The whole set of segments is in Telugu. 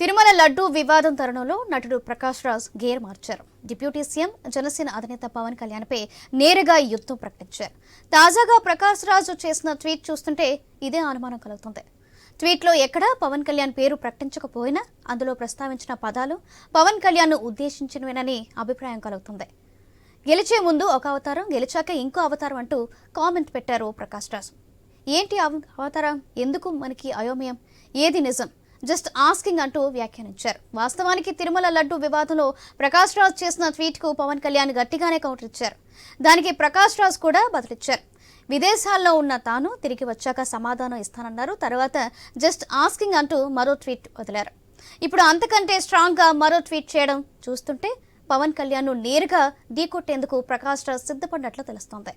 తిరుమల లడ్డూ వివాదం తరుణంలో నటుడు ప్రకాష్ రాజ్ గేర్ మార్చారు. డిప్యూటీ సీఎం జనసేన అధినేత పవన్ కళ్యాణ్పై నేరుగా యుద్ధం ప్రకటించారు. తాజాగా ప్రకాష్ రాజు చేసిన ట్వీట్ చూస్తుంటే ఇదే అనుమానం కలుగుతుంది. ట్వీట్లో ఎక్కడా పవన్ కళ్యాణ్ పేరు ప్రకటించకపోయినా అందులో ప్రస్తావించిన పదాలు పవన్ కళ్యాణ్ను ఉద్దేశించినవేనని అభిప్రాయం కలుగుతుంది. గెలిచే ముందు ఒక అవతారం గెలిచాక ఇంకో అవతారం అంటూ కామెంట్ పెట్టారు ప్రకాష్ రాజ్. ఏంటి అవ- అవతారం? ఎందుకు మనకి అయోమయం? ఏది నిజం? జస్ట్ ఆస్కింగ్ అంటూ వ్యాఖ్యానించారు. వాస్తవానికి తిరుమల లడ్డు వివాదంలో ప్రకాష్ రాజ్ చేసిన ట్వీట్కు పవన్ కళ్యాణ్ గట్టిగానే కౌంటర్ ఇచ్చారు. దానికి ప్రకాష్ రాజ్ కూడా బదులిచ్చారు. విదేశాల్లో ఉన్న తాను తిరిగి వచ్చాక సమాధానం ఇస్తానన్నారు. తర్వాత జస్ట్ ఆస్కింగ్ అంటూ మరో ట్వీట్ వదిలారు. ఇప్పుడు అంతకంటే స్ట్రాంగ్గా మరో ట్వీట్ చేయడం చూస్తుంటే పవన్ కళ్యాణ్ను నేరుగా ఢీకొట్టేందుకు ప్రకాష్ రాజ్ సిద్ధపడినట్లు తెలుస్తోంది.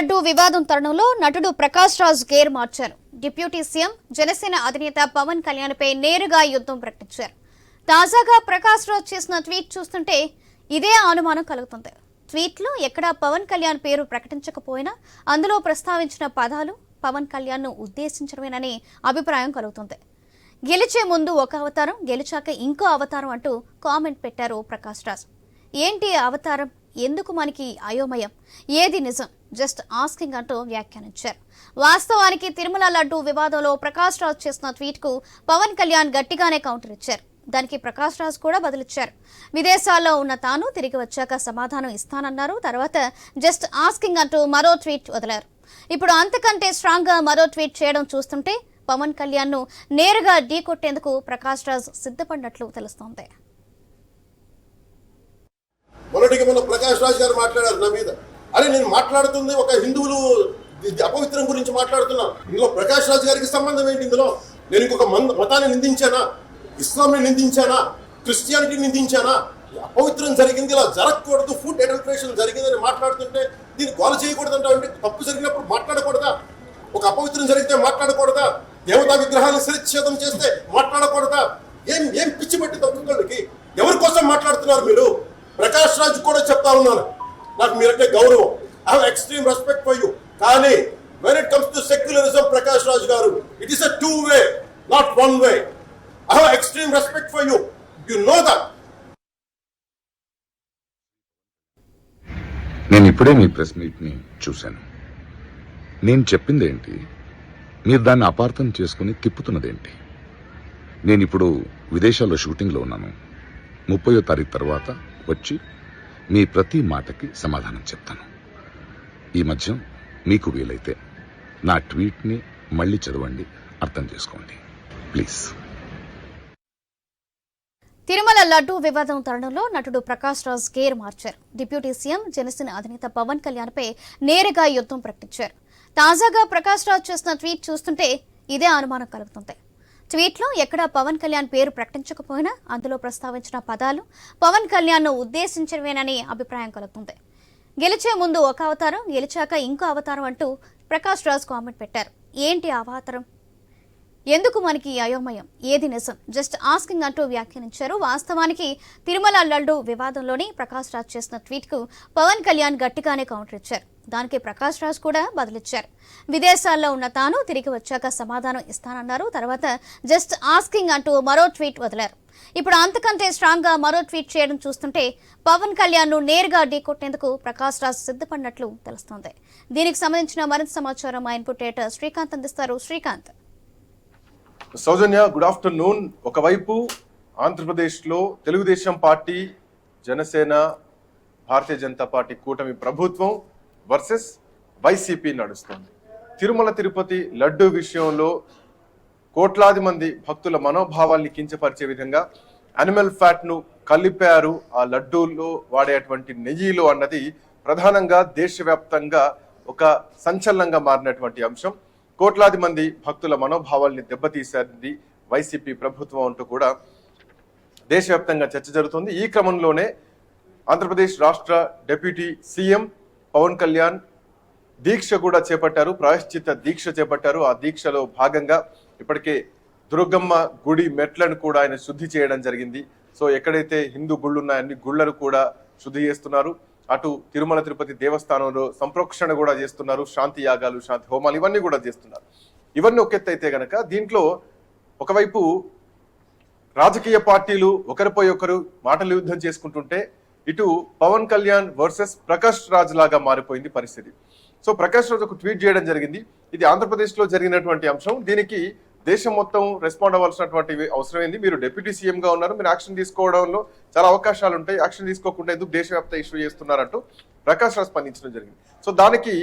లడ్డు వివాదం తరుణంలో నటుడు ప్రకాష్ రాజ్ గేర్ మార్చారు. డిప్యూటీ సీఎం జనసేన అధినేత పవన్ కళ్యాణ్పై నేరుగా యుద్ధం ప్రకటించారు. తాజాగా ప్రకాష్ రాజ్ చేసిన ట్వీట్ చూస్తుంటే ఇదే అనుమానం కలుగుతుంది. ట్వీట్లో ఎక్కడా పవన్ కళ్యాణ్ పేరు ప్రకటించకపోయినా అందులో ప్రస్తావించిన పదాలు పవన్ కళ్యాణ్ను ఉద్దేశించడమేనని అభిప్రాయం కలుగుతుంది. గెలిచే ముందు ఒక అవతారం గెలిచాక ఇంకో అవతారం అంటూ కామెంట్ పెట్టారు ప్రకాష్ రాజ్. ఏంటి అవతారం? ఎందుకు మనకి అయోమయం? ఏది నిజం? జస్ట్ ఆస్కింగ్ అంటూ వ్యాఖ్యానించారు. వాస్తవానికి తిరుమల లడ్డు వివాదంలో ప్రకాష్ రాజ్ చేసిన ట్వీట్కు పవన్ కళ్యాణ్ గట్టిగానే కౌంటర్ ఇచ్చారు. దానికి ప్రకాష్ రాజ్ కూడా బదులిచ్చారు. విదేశాల్లో ఉన్న తాను తిరిగి వచ్చాక సమాధానం ఇస్తానన్నారు. తర్వాత జస్ట్ ఆస్కింగ్ అంటూ మరో ట్వీట్ వదిలారు. ఇప్పుడు అంతకంటే స్ట్రాంగ్గా మరో ట్వీట్ చేయడం చూస్తుంటే పవన్ కళ్యాణ్ను నేరుగా ఢీకొట్టేందుకు ప్రకాష్ రాజ్ సిద్ధపడినట్లు తెలుస్తోంది. మొన్నటికి మొన్న ప్రకాష్ రాజ్ గారు మాట్లాడారు నా మీద. అరే నేను మాట్లాడుతుంది ఒక హిందువులు అపవిత్రం గురించి మాట్లాడుతున్నాను. ఇందులో ప్రకాష్ రాజ్ గారికి సంబంధం ఏంటి ఇందులో? నేను ఇంకొక మంద మతాన్ని నిందించానా? ఇస్లాంని నిందించానా? క్రిస్టియానిటీ నిందించానా? అపవిత్రం జరిగింది ఇలా జరగకూడదు ఫుడ్ అడల్ట్రేషన్ జరిగిందని మాట్లాడుతుంటే దీన్ని గోల చేయకూడదు అంటే తప్పు జరిగినప్పుడు మాట్లాడకూడదా? ఒక అపవిత్రం జరిగితే మాట్లాడకూడదా? దేవతా విగ్రహాన్ని శిరచ్ఛేదం చేస్తే మాట్లాడకూడదా? ఏం ఏం పిచ్చి పెట్టి తప్పుకోళ్ళకి ఎవరి కోసం మాట్లాడుతున్నారు మీరు? ప్రకాష్ రాజ్ కూడా చెప్తా ఉన్నాను. నాకు మీరంటే గౌరవం. I have extreme respect for you కానీ when it comes to secularism Prakash Raj గారు it is a two way not one way I have extreme respect for you you know that నేను ఇప్పుడే మీ ప్రెస్ మీట్ని చూశాను. నేను చెప్పింది ఏంటి? మీరు దాన్ని అపార్థం చేసుకుని తిప్పుతున్నదేంటి? నేను ఇప్పుడు విదేశాల్లో షూటింగ్లో ఉన్నాను. ముప్పయో తారీఖు తర్వాత వచ్చి మీ ప్రతి మాటకి సమాధానం చెప్తాను. ఈ మధ్య మీకు వీలైతే నా ట్వీట్ని మళ్ళీ చదవండి అర్థం చేసుకోండి. ప్లీజ్. తిరుమల లడ్డు వివాదం తరుణంలో నటుడు ప్రకాష్ రాజ్ గేర్ మార్చారు. డిప్యూటీ సీఎం జనసేన అధినేత పవన్ కళ్యాణ్పై నేరుగా యుద్ధం ప్రకటించారు. తాజాగా ప్రకాష్ రాజ్ చేసిన ట్వీట్ చూస్తుంటే ఇదే అనుమానం కలుగుతుంది. ట్వీట్లో ఎక్కడా పవన్ కళ్యాణ్ పేరు ప్రకటించకపోయినా అందులో ప్రస్తావించిన పదాలు పవన్ కళ్యాణ్ను ఉద్దేశించడమేనని అభిప్రాయం కలుగుతుంది. గెలిచే ముందు ఒక అవతారం గెలిచాక ఇంకో అవతారం అంటూ ప్రకాష్ రాజ్ కామెంట్ పెట్టారు. ఏంటి అవతారం? ఎందుకు మనకి అయోమయం? ఏది నిజం? జస్ట్ ఆస్కింగ్ అంటూ వ్యాఖ్యానించారు. వాస్తవానికి తిరుమల లడ్డు వివాదంలోని ప్రకాష్ రాజ్ చేసిన ట్వీట్కు పవన్ కళ్యాణ్ గట్టిగానే కౌంటర్ ఇచ్చారు. దానికి ప్రకాష్ రాజ్ కూడా బదులిచ్చారు. విదేశాల్లో ఉన్న తాను తిరిగి వచ్చాక సమాధానం ఇస్తానన్నారు. తర్వాత జస్ట్ ఆస్కింగ్ అంటూ మరో ట్వీట్ వదిలారు. ఇప్పుడు అంతకంటే స్ట్రాంగ్గా మరో ట్వీట్ చేయడం చూస్తుంటే పవన్ కళ్యాణ్ను నేరుగా ఢీకొట్టేందుకు ప్రకాష్ రాజ్ సిద్ధపడినట్లు తెలుస్తోంది. దీనికి సంబంధించిన మరింత సమాచారం మా ఇన్పుట్ శ్రీకాంత్ అందిస్తారు. శ్రీకాంత్. Soujanya good afternoon. ఒకవైపు ఆంధ్రప్రదేశ్లో తెలుగుదేశం పార్టీ జనసేన భారతీయ జనతా పార్టీ కూటమి ప్రభుత్వం వర్సెస్ వైసీపీ నడుస్తుంది. తిరుమల తిరుపతి లడ్డు విషయంలో కోట్లాది మంది భక్తుల మనోభావాల్ని కించపరిచే విధంగా అనిమల్ ఫ్యాట్ను కలిపారు. ఆ లడ్డూలో వాడేటువంటి నెయ్యిలో అన్నది ప్రధానంగా దేశవ్యాప్తంగా ఒక సంచలనంగా మారినటువంటి అంశం. కోట్లాది మంది భక్తుల మనోభావాల్ని దెబ్బతీసింది వైసీపీ ప్రభుత్వం అంటూ కూడా దేశవ్యాప్తంగా చర్చ జరుగుతుంది. ఈ క్రమంలోనే ఆంధ్రప్రదేశ్ రాష్ట్ర డిప్యూటీ సీఎం పవన్ కళ్యాణ్ దీక్ష కూడా చేపట్టారు. ప్రాయశ్చిత్త దీక్ష చేపట్టారు. ఆ దీక్షలో భాగంగా ఇప్పటికే దుర్గమ్మ గుడి మెట్లను కూడా ఆయన శుద్ధి చేయడం జరిగింది. సో ఎక్కడైతే హిందూ గుళ్ళు ఉన్నాయో అన్ని గుళ్ళను కూడా శుద్ధి చేస్తున్నారు. అటు తిరుమల తిరుపతి దేవస్థానంలో సంప్రోక్షణ కూడా చేస్తున్నారు. శాంతి యాగాలు శాంతి హోమాలు ఇవన్నీ కూడా చేస్తున్నారు. ఇవన్నీ ఒక గనక దీంట్లో ఒకవైపు రాజకీయ పార్టీలు ఒకరిపై ఒకరు మాటలు యుద్ధం చేసుకుంటుంటే ఇటు పవన్ కళ్యాణ్ వర్సెస్ ప్రకాష్ రాజ్ లాగా మారిపోయింది పరిస్థితి. సో ప్రకాష్ రాజ్ ఒక ట్వీట్ చేయడం జరిగింది. ఇది ఆంధ్రప్రదేశ్లో జరిగినటువంటి అంశం. దీనికి దేశం మొత్తం రెస్పాండ్ అవ్వాల్సినటువంటి అవసరం ఏంది మీరు డిప్యూటీ సీఎంగా ఉన్నారు. మీరు యాక్షన్ తీసుకోవడంలో చాలా అవకాశాలు ఉంటాయి. యాక్షన్ తీసుకోకుండా ఎందుకు దేశవ్యాప్త ఇష్యూ చేస్తున్నారంటూ ప్రకాష్ రాజ్ స్పందించడం జరిగింది. సో దానికి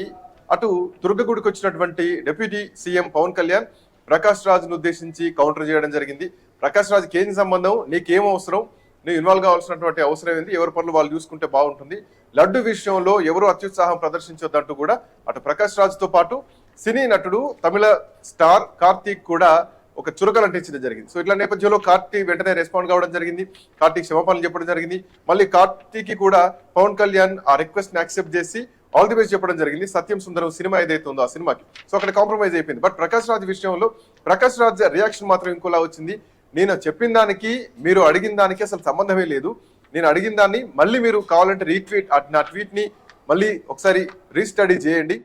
అటు దుర్గగుడికి వచ్చినటువంటి డిప్యూటీ సీఎం పవన్ కళ్యాణ్ ప్రకాష్ రాజ్ను ఉద్దేశించి కౌంటర్ చేయడం జరిగింది. ప్రకాష్ రాజ్కి ఏం సంబంధం? నీకేం అవసరం? నువ్వు ఇన్వాల్వ్ కావాల్సినటువంటి అవసరం ఏంది? ఎవరి పనులు వాళ్ళు చూసుకుంటే బాగుంటుంది. లడ్డు విషయంలో ఎవరు అత్యుత్సాహం ప్రదర్శించొద్దంటూ కూడా అటు ప్రకాష్ రాజ్తో పాటు సినీ నటుడు తమిళ స్టార్ కార్తీక్ కూడా ఒక చురకలు అంటించడం జరిగింది. సో ఇట్లా నేపథ్యంలో కార్తీక్ వెంటనే రెస్పాండ్ కావడం జరిగింది. కార్తీక్ క్షమాపణలు చెప్పడం జరిగింది. మళ్ళీ కార్తీక్ కూడా పవన్ కళ్యాణ్ ఆ రిక్వెస్ట్ని యాక్సెప్ట్ చేసి ఆల్ ది బెస్ట్ చెప్పడం జరిగింది. సత్యం సుందరం సినిమా ఏదైతే ఉందో ఆ సినిమాకి. సో అక్కడ కాంప్రమైజ్ అయిపోయింది. బట్ ప్రకాష్ రాజ్ విషయంలో ప్రకాష్ రాజ్ రియాక్షన్ మాత్రం ఇంకోలా వచ్చింది. నేను చెప్పిన దానికి మీరు అడిగిన దానికి అసలు సంబంధమే లేదు. నేను అడిగిన దాన్ని మళ్ళీ మీరు కావాలంటే రీట్వీట్ నా ట్వీట్ని మళ్ళీ ఒకసారి రీస్టడీ చేయండి.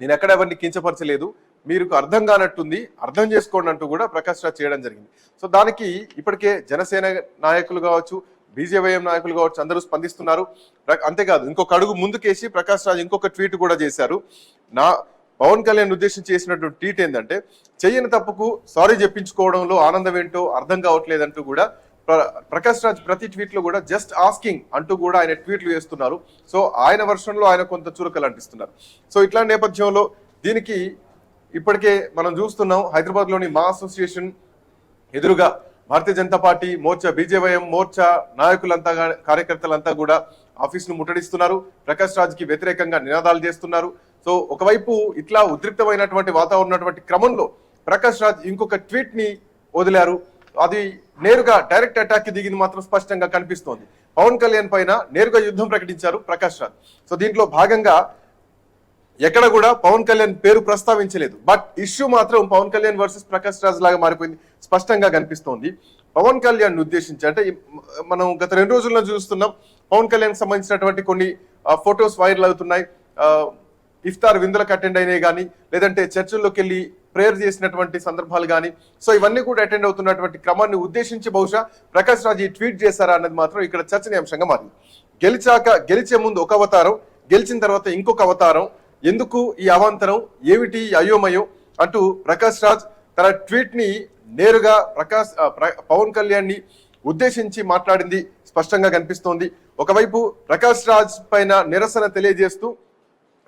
నేను ఎక్కడ ఎవరిని కించపరచలేదు మీకు అర్థం కానట్టుంది అర్థం చేసుకోండి అంటూ కూడా ప్రకాష్ రాజ్ చేయడం జరిగింది. సో దానికి ఇప్పటికే జనసేన నాయకులు కావచ్చు బీజేవైఎం నాయకులు కావచ్చు అందరూ స్పందిస్తున్నారు. అంతేకాదు ఇంకొక అడుగు ముందుకేసి ప్రకాష్ రాజ్ ఇంకొక ట్వీట్ కూడా చేశారు. నా పవన్ కళ్యాణ్ ఉద్దేశించి చేసినటువంటి ట్వీట్ ఏంటంటే చెయ్యని తప్పుకు సారీ చెప్పించుకోవడంలో ఆనందం ఏంటో అర్థం కావట్లేదంటూ కూడా ప్రకాష్ రాజ్ ప్రతి ట్వీట్లో కూడా జస్ట్ ఆస్కింగ్ అంటూ కూడా ఆయన ట్వీట్లు చేస్తున్నారు సో ఆయన version లో ఆయన కొంత చురుకలు అంటిస్తున్నారు. సో ఇట్లాంటి నేపథ్యంలో దీనికి ఇప్పటికే మనం చూస్తున్నాం హైదరాబాద్లోని మా అసోసియేషన్ ఎదురుగా భారతీయ జనతా పార్టీ మోర్చా బీజేవైఎం మోర్చా నాయకులంతా కార్యకర్తలంతా కూడా ఆఫీస్ను ముట్టడిస్తున్నారు. ప్రకాష్ రాజ్కి వ్యతిరేకంగా నినాదాలు చేస్తున్నారు. సో ఒకవైపు ఇట్లా ఉద్రిక్తమైనటువంటి వాతావరణం ఉన్నటువంటి క్రమంలో ప్రకాష్ రాజ్ ఇంకొక ట్వీట్ని వదిలారు. అది నేరుగా డైరెక్ట్ అటాక్ దిగింది మాత్రం స్పష్టంగా కనిపిస్తోంది. పవన్ కళ్యాణ్ పైన నేరుగా యుద్ధం ప్రకటించారు ప్రకాష్ రాజ్. సో దీంట్లో భాగంగా ఎక్కడ కూడా పవన్ కళ్యాణ్ పేరు ప్రస్తావించలేదు. బట్ ఇష్యూ మాత్రం పవన్ కళ్యాణ్ వర్సెస్ ప్రకాష్ రాజ్ లాగా మారిపోయింది స్పష్టంగా కనిపిస్తోంది. పవన్ కళ్యాణ్ ఉద్దేశించి అంటే మనం గత రెండు రోజుల్లో చూస్తున్నాం పవన్ కళ్యాణ్ సంబంధించినటువంటి కొన్ని ఫొటోస్ వైరల్ అవుతున్నాయి. ఇఫ్తార్ విందులకు అటెండ్ అయినాయి కానీ లేదంటే చర్చల్లోకి వెళ్ళి ప్రేయర్ చేసినటువంటి సందర్భాలు కానీ సో ఇవన్నీ కూడా అటెండ్ అవుతున్నటువంటి క్రమాన్ని ఉద్దేశించి బహుశా ప్రకాష్ రాజ్ ఈ ట్వీట్ చేశారా అన్నది మాత్రం ఇక్కడ చర్చనీయాంశంగా మారింది. గెలిచాక గెలిచే ముందు ఒక అవతారం గెలిచిన తర్వాత ఇంకొక అవతారం ఎందుకు ఈ అవాంతరం ఏమిటి అయోమయం అంటూ ప్రకాష్ రాజ్ తన ట్వీట్ని నేరుగా ప్రకాష్ పవన్ కళ్యాణ్ని ఉద్దేశించి మాట్లాడింది స్పష్టంగా కనిపిస్తోంది. ఒకవైపు ప్రకాష్ రాజ్ పైన నిరసన తెలియజేస్తూ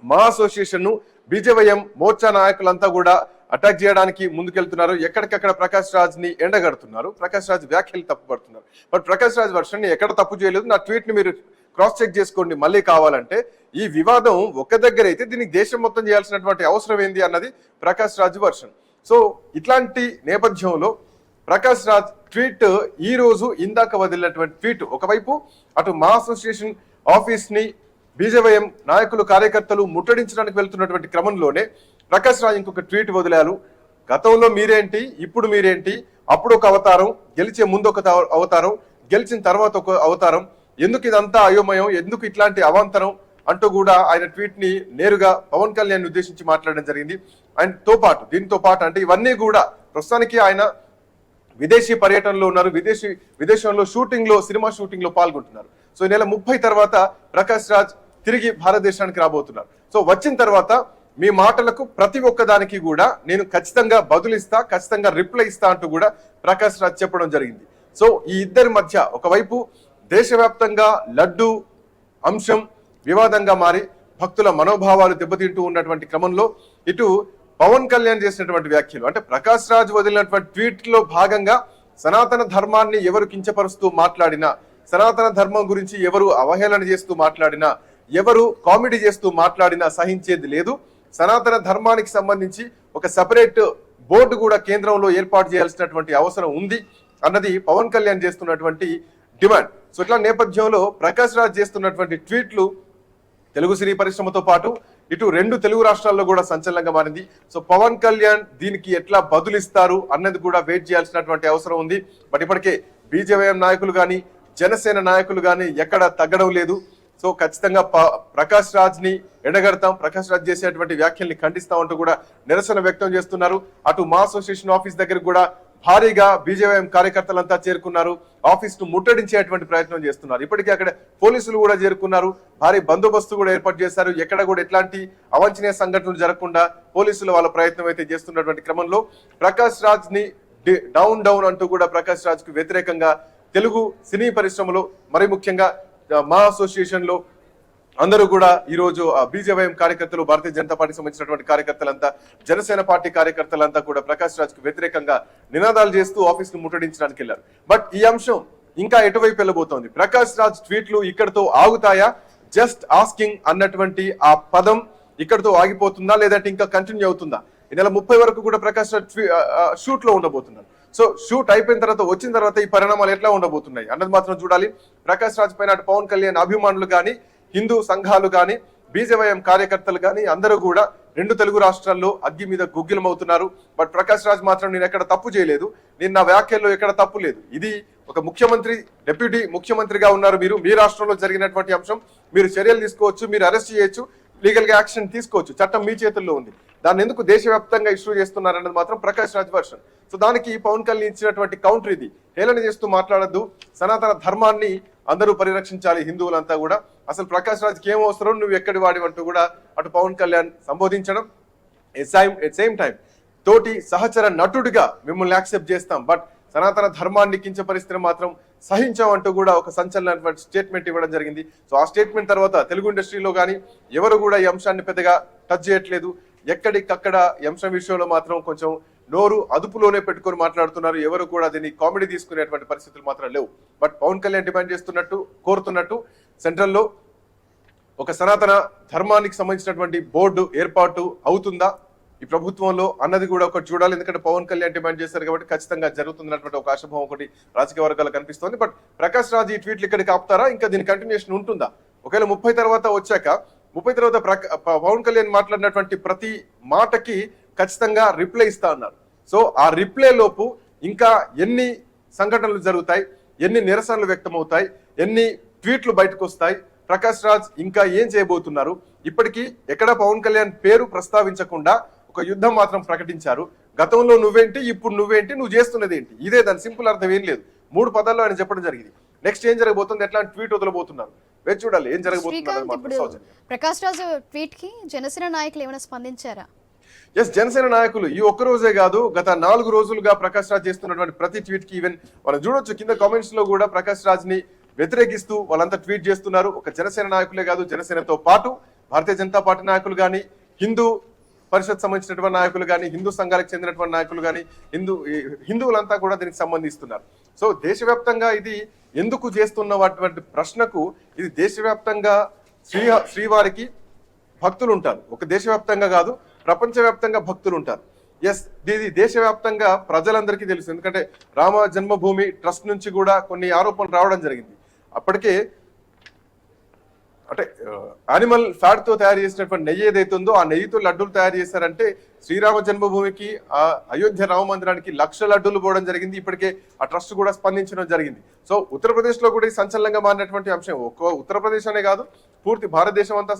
మా అసోసియేషన్ను బీజేవైఎం మోర్చా నాయకులంతా కూడా అటాక్ చేయడానికి ముందుకెళ్తున్నారు. ఎక్కడికక్కడ ప్రకాష్ రాజ్ని ఎండగడుతున్నారు. ప్రకాష్ రాజ్ వ్యాఖ్యలు తప్పుపడుతున్నారు. బట్ ప్రకాష్ రాజ్ వర్షన్ని ఎక్కడ తప్పు చేయలేదు. నా ట్వీట్ని మీరు క్రాస్ చెక్ చేసుకోండి. మళ్ళీ కావాలంటే ఈ వివాదం ఒక దగ్గర అయితే దీనికి దేశం మొత్తం చేయాల్సినటువంటి అవసరం ఏంది అన్నది ప్రకాష్ రాజ్ వర్షన్. సో ఇట్లాంటి నేపథ్యంలో ప్రకాష్ రాజ్ ట్వీట్ ఈ రోజు ఇందాక వదిలినటువంటి ట్వీట్ ఒకవైపు అటు మా అసోసియేషన్ ఆఫీస్ని బీజేవైఎం నాయకులు కార్యకర్తలు ముట్టడించడానికి వెళ్తున్నటువంటి క్రమంలోనే ప్రకాష్ రాజ్ ఇంకొక ట్వీట్ వదిలారు. గతంలో మీరేంటి ఇప్పుడు మీరేంటి అప్పుడు ఒక అవతారం గెలిచే ముందు ఒక అవతారం గెలిచిన తర్వాత ఒక అవతారం ఎందుకు ఇదంతా అయోమయం ఎందుకు ఇట్లాంటి అవాంతరం అంటూ కూడా ఆయన ట్వీట్ని నేరుగా పవన్ కళ్యాణ్ ఉద్దేశించి మాట్లాడడం జరిగింది. అండ్తో పాటు దీంతో పాటు అంటే ఇవన్నీ కూడా ప్రస్తుతానికి ఆయన విదేశీ పర్యటనలో ఉన్నారు విదేశీ విదేశంలో షూటింగ్లో సినిమా షూటింగ్లో పాల్గొంటున్నారు. సో నెల ముప్పై తర్వాత ప్రకాష్ రాజ్ తిరిగి భారతదేశానికి రాబోతున్నారు. సో వచ్చిన తర్వాత మీ మాటలకు ప్రతి ఒక్కదానికి కూడా నేను ఖచ్చితంగా బదులిస్తా ఖచ్చితంగా రిప్లై ఇస్తా అంటూ కూడా ప్రకాష్ రాజ్ చెప్పడం జరిగింది. సో ఈ ఇద్దరి మధ్య ఒకవైపు దేశవ్యాప్తంగా లడ్డు అంశం వివాదంగా మారి భక్తుల మనోభావాలు దెబ్బతింటూ ఉన్నటువంటి క్రమంలో ఇటు పవన్ కళ్యాణ్ చేసినటువంటి వ్యాఖ్యలు. అంటే ప్రకాష్ రాజ్ వదిలినటువంటి ట్వీట్లో భాగంగా సనాతన ధర్మాన్ని ఎవరు కించపరుస్తూ మాట్లాడినా సనాతన ధర్మం గురించి ఎవరు అవహేళన చేస్తూ మాట్లాడినా ఎవరు కామెడీ చేస్తూ మాట్లాడినా సహించేది లేదు. సనాతన ధర్మానికి సంబంధించి ఒక సపరేట్ బోర్డు కూడా కేంద్రంలో ఏర్పాటు చేయాల్సినటువంటి అవసరం ఉంది అన్నది పవన్ కళ్యాణ్ చేస్తున్నటువంటి డిమాండ్. సో ఇట్లా నేపథ్యంలో ప్రకాష్ రాజ్ చేస్తున్నటువంటి ట్వీట్లు తెలుగు సినీ పరిశ్రమతో పాటు ఇటు రెండు తెలుగు రాష్ట్రాల్లో కూడా సంచలనంగా మారింది. సో పవన్ కళ్యాణ్ దీనికి ఎట్లా బదులిస్తారు అన్నది కూడా వెయిట్ చేయాల్సినటువంటి అవసరం ఉంది. బట్ ఇప్పటికే బీజేపీ నాయకులు కానీ జనసేన నాయకులు కానీ ఎక్కడ తగ్గడం లేదు. సో ఖచ్చితంగా ప- ప్రకాష్ రాజ్ని ఎడగడతాం. ప్రకాష్ రాజ్ చేసేటువంటి వ్యాఖ్యల్ని ఖండిస్తాం అంటూ కూడా నిరసన వ్యక్తం చేస్తున్నారు. అటు మా అసోసియేషన్ ఆఫీస్ దగ్గర కూడా భారీగా బీజేవైఎం కార్యకర్తలంతా చేరుకున్నారు. ఆఫీస్ను ముట్టడించేటువంటి ప్రయత్నం చేస్తున్నారు. ఇప్పటికే అక్కడ పోలీసులు కూడా చేరుకున్నారు. భారీ బందోబస్తు కూడా ఏర్పాటు చేశారు. ఎక్కడ కూడా ఎట్లాంటి అవాంఛనీయ సంఘటనలు జరగకుండా పోలీసులు వాళ్ళ ప్రయత్నం అయితే చేస్తున్నటువంటి క్రమంలో ప్రకాష్ రాజ్ని డౌన్ డౌన్ అంటూ కూడా ప్రకాష్ రాజ్కు వ్యతిరేకంగా తెలుగు సినీ పరిశ్రమలో మరి ముఖ్యంగా మా అసోసియేషన్లో అందరూ కూడా ఈరోజు బీజేవైఎం కార్యకర్తలు భారతీయ జనతా పార్టీకి సంబంధించినటువంటి కార్యకర్తలంతా జనసేన పార్టీ కార్యకర్తలంతా కూడా ప్రకాష్ రాజ్కు వ్యతిరేకంగా నినాదాలు చేస్తూ ఆఫీస్ను ముట్టడించడానికి వెళ్ళారు. బట్ ఈ అంశం ఇంకా ఎటువైపు వెళ్ళబోతోంది? ప్రకాష్ రాజ్ ట్వీట్లు ఇక్కడతో ఆగుతాయా? జస్ట్ ఆస్కింగ్ అన్నటువంటి ఆ పదం ఇక్కడతో ఆగిపోతుందా? లేదంటే ఇంకా కంటిన్యూ అవుతుందా? ఈ నెల ముప్పై వరకు కూడా ప్రకాష్ రాజ్ షూట్లో షూట్లో ఉండబోతున్నారు. సో షూట్ అయిపోయిన తర్వాత వచ్చిన తర్వాత ఈ పరిణామాలు ఎట్లా ఉండబోతున్నాయి? అన్నది మాత్రం చూడాలి. ప్రకాష్ రాజ్ పైన పవన్ కళ్యాణ్ అభిమానులు కానీ హిందూ సంఘాలు కానీ బీజేవైఎం కార్యకర్తలు కానీ అందరూ కూడా రెండు తెలుగు రాష్ట్రాల్లో అగ్గి మీద గుగ్గిలమవుతున్నారు. బట్ ప్రకాష్ రాజ్ మాత్రం నేను ఎక్కడ తప్పు చేయలేదు. నేను నా వ్యాఖ్యల్లో ఎక్కడ తప్పు లేదు. ఇది ఒక ముఖ్యమంత్రి డిప్యూటీ ముఖ్యమంత్రిగా ఉన్నారు మీరు. మీ రాష్ట్రంలో జరిగినటువంటి అంశం. మీరు చర్యలు తీసుకోవచ్చు మీరు అరెస్ట్ చేయొచ్చు లీగల్గా యాక్షన్ తీసుకోవచ్చు. చట్టం మీ చేతుల్లో ఉంది. దాన్ని ఎందుకు దేశవ్యాప్తంగా ఇష్యూ చేస్తున్నారన్నది మాత్రం ప్రకాష్ రాజ్ వర్షన్. సో దానికి పవన్ కళ్యాణ్ ఇచ్చినటువంటి కౌంటర్ ఇది. హేళన చేస్తూ మాట్లాడద్దు. సనాతన ధర్మాన్ని అందరూ పరిరక్షించాలి హిందువులంతా కూడా. అసలు ప్రకాష్ రాజ్కి ఏం అవసరం? నువ్వు ఎక్కడి వాడివంటూ కూడా అటు పవన్ కళ్యాణ్ సంబోధించడం. ఎట్ సేమ్ టైం తోటి సహచర నటుడిగా మిమ్మల్ని యాక్సెప్ట్ చేస్తాం. బట్ సనాతన ధర్మాన్ని కించపరిస్తే మాత్రం సహించామంటూ కూడా ఒక సంచలనటువంటి స్టేట్మెంట్ ఇవ్వడం జరిగింది. సో ఆ స్టేట్మెంట్ తర్వాత తెలుగు ఇండస్ట్రీలో కానీ ఎవరు కూడా ఈ అంశాన్ని పెద్దగా టచ్ చేయట్లేదు. ఎక్కడికక్కడ ఈ అంశం విషయంలో మాత్రం కొంచెం నోరు అదుపులోనే పెట్టుకొని మాట్లాడుతున్నారు. ఎవరు కూడా దీన్ని కామెడీ తీసుకునేటువంటి పరిస్థితులు మాత్రం లేవు. బట్ పవన్ కళ్యాణ్ డిమాండ్ చేస్తున్నట్టు కోరుతున్నట్టు సెంట్రల్లో ఒక సనాతన ధర్మానికి సంబంధించినటువంటి బోర్డు ఏర్పాటు అవుతుందా? ఈ ప్రభుత్వంలో అన్నది కూడా ఒకటి చూడాలి. ఎందుకంటే పవన్ కళ్యాణ్ డిమాండ్ చేశారు కాబట్టి ఖచ్చితంగా జరుగుతున్నటువంటి ఒక ఆశాభావం ఒకటి రాజకీయ వర్గాలు కనిపిస్తోంది. బట్ ప్రకాష్ రాజ్ ఈ ట్వీట్లు ఇక్కడికి ఆపుతారా? ఇంకా దీని కంటిన్యూషన్ ఉంటుందా? ఒకవేళ ముప్పై తర్వాత వచ్చాక ముప్పై తర్వాత ప్రక- పవన్ కళ్యాణ్ మాట్లాడినటువంటి ప్రతి మాటకి ఖచ్చితంగా రిప్లై ఇస్తా అన్నారు. సో ఆ రిప్లై లోపు ఇంకా ఎన్ని సంఘటనలు జరుగుతాయి ఎన్ని నిరసనలు వ్యక్తమవుతాయి ఎన్ని ట్వీట్లు బయటకు వస్తాయి ప్రకాష్ రాజ్ ఇంకా ఏం చేయబోతున్నారు ఇప్పటికీ ఎక్కడ పవన్ కళ్యాణ్ పేరు ప్రస్తావించకుండా ఒక యుద్ధం మాత్రం ప్రకటించారు. గతంలో నువ్వేంటి ఇప్పుడు నువ్వేంటి నువ్వు చేస్తున్నది ఏంటి? ఇదే దాని సింపుల్ అర్థం ఏం లేదు. మూడు పదాల్లో ఆయన చెప్పడం జరిగింది. నెక్స్ట్ ఏం జరగబోతుంది ఎట్లాంటి ట్వీట్ వదలబోతున్నారు? వేచి చూడాలి. ఏం జరగబోతుంది. ప్రకాష్ రాజు ట్వీట్కి జనసేన నాయకులు ఏమైనా స్పందించారా? ఎస్ జనసేన నాయకులు ఈ ఒక్క రోజే కాదు గత నాలుగు రోజులుగా ప్రకాష్ రాజ్ చేస్తున్నటువంటి ప్రతి ట్వీట్కి ఈవెన్ మనం చూడొచ్చు. కింద కామెంట్స్లో కూడా ప్రకాష్ రాజ్ని వ్యతిరేకిస్తూ వాళ్ళంతా ట్వీట్ చేస్తున్నారు. ఒక జనసేన నాయకులే కాదు జనసేనతో పాటు భారతీయ జనతా పార్టీ నాయకులు కానీ హిందూ పరిషత్ సంబంధించినటువంటి నాయకులు కానీ హిందూ సంఘాలకు చెందినటువంటి నాయకులు కానీ హిందూ హిందువులంతా కూడా దీనికి సంబంధిస్తున్నారు. సో దేశవ్యాప్తంగా ఇది ఎందుకు చేస్తున్నటువంటి ప్రశ్నకు ఇది దేశవ్యాప్తంగా శ్రీ శ్రీవారికి భక్తులు ఉంటారు ఒక దేశవ్యాప్తంగా కాదు ప్రపంచవ్యాప్తంగా భక్తులు ఉంటారు ఎస్ ఇది దేశవ్యాప్తంగా ప్రజలందరికీ తెలుసు. ఎందుకంటే రామ జన్మభూమి ట్రస్ట్ నుంచి కూడా కొన్ని ఆరోపణలు రావడం జరిగింది. అప్పటికే అంటే యానిమల్ ఫ్యాట్తో తయారు చేసినటువంటి నెయ్యి ఏదైతే ఉందో ఆ నెయ్యితో లడ్డూలు తయారు చేశారంటే శ్రీరామ జన్మభూమికి ఆ అయోధ్య రామ మందిరానికి లక్ష లడ్డూలు పోవడం జరిగింది. ఇప్పటికే ఆ ట్రస్ట్ కూడా స్పందించడం జరిగింది. సో ఉత్తరప్రదేశ్లో కూడా సంచలనంగా మారినటువంటి అంశం ఒక్క ఉత్తరప్రదేశ్ అనే కాదు పూర్తి భారతదేశం అంతా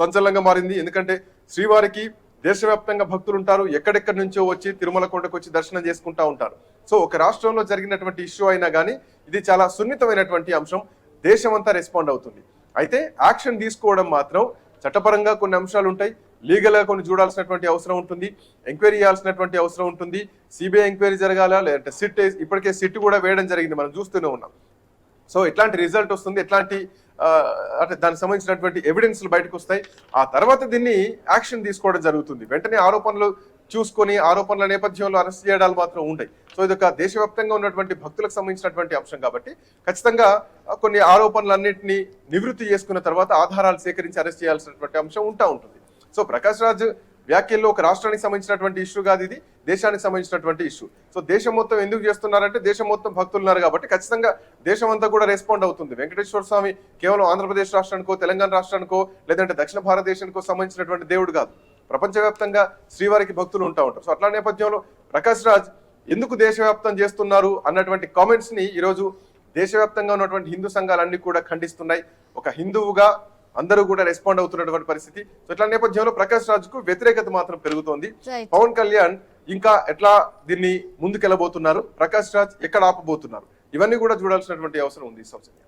సంచలనంగా మారింది. ఎందుకంటే శ్రీవారికి దేశవ్యాప్తంగా భక్తులు ఉంటారు. ఎక్కడెక్కడి నుంచో వచ్చి తిరుమల కొండకు వచ్చి దర్శనం చేసుకుంటా ఉంటారు. సో ఒక రాష్ట్రంలో జరిగినటువంటి ఇష్యూ అయినా కానీ ఇది చాలా సున్నితమైనటువంటి అంశం. దేశం అంతా రెస్పాండ్ అవుతుంది. అయితే యాక్షన్ తీసుకోవడం మాత్రం చట్టపరంగా కొన్ని అంశాలు ఉంటాయి. లీగల్గా కొన్ని చూడాల్సినటువంటి అవసరం ఉంటుంది. ఎంక్వైరీ చేయాల్సినటువంటి అవసరం ఉంటుంది. సిబిఐ ఎంక్వైరీ జరగాల? లేదంటే సిట్ ఇప్పటికే సిట్ కూడా వేయడం జరిగింది. మనం చూస్తూనే ఉన్నాం. సో ఎట్లాంటి రిజల్ట్ వస్తుంది? ఎట్లాంటి అంటే దానికి సంబంధించినటువంటి ఎవిడెన్స్లు బయటకు వస్తాయి ఆ తర్వాత దీన్ని యాక్షన్ తీసుకోవడం జరుగుతుంది. వెంటనే ఆరోపణలు చూసుకొని ఆరోపణల నేపథ్యంలో అరెస్ట్ చేయడాలు మాత్రం ఉంటాయి. సో ఇది ఒక దేశవ్యాప్తంగా ఉన్నటువంటి భక్తులకు సంబంధించినటువంటి అంశం కాబట్టి ఖచ్చితంగా కొన్ని ఆరోపణలన్నింటినీ నివృత్తి చేసుకున్న తర్వాత ఆధారాలు సేకరించి అరెస్ట్ చేయాల్సినటువంటి అంశం ఉంటా ఉంటుంది. సో ప్రకాష్ రాజ్ వ్యాఖ్యల్లో ఒక రాష్ట్రానికి సంబంధించినటువంటి ఇష్యూ కాదు ఇది దేశానికి సంబంధించినటువంటి ఇష్యూ. సో దేశం మొత్తం ఎందుకు చేస్తున్నారంటే దేశం మొత్తం భక్తులు ఉన్నారు కాబట్టి ఖచ్చితంగా దేశం అంతా కూడా రెస్పాండ్ అవుతుంది. వెంకటేశ్వర స్వామి కేవలం ఆంధ్రప్రదేశ్ రాష్ట్రానికో తెలంగాణ రాష్ట్రానికో లేదంటే దక్షిణ భారతదేశానికో సంబంధించినటువంటి దేవుడు కాదు. ప్రపంచవ్యాప్తంగా శ్రీవారికి భక్తులు ఉంటా ఉంటారు. సో అట్లా నేపథ్యంలో ప్రకాష్ రాజ్ ఎందుకు దేశవ్యాప్తం చేస్తున్నారు అన్నటువంటి కామెంట్స్ని ఈరోజు దేశవ్యాప్తంగా ఉన్నటువంటి హిందూ సంఘాలన్నీ కూడా ఖండిస్తున్నాయి. ఒక హిందువుగా అందరూ కూడా రెస్పాండ్ అవుతున్నటువంటి పరిస్థితి. సో ఇట్లా నేపథ్యంలో ప్రకాష్ రాజ్కు వ్యతిరేకత మాత్రం పెరుగుతోంది. పవన్ కళ్యాణ్ ఇంకా ఎట్లా దీన్ని ముందుకెళ్ళబోతున్నారు? ప్రకాష్ రాజ్ ఎక్కడ ఆపబోతున్నారు? ఇవన్నీ కూడా చూడాల్సినటువంటి అవసరం ఉంది ఈ సంవత్సరం.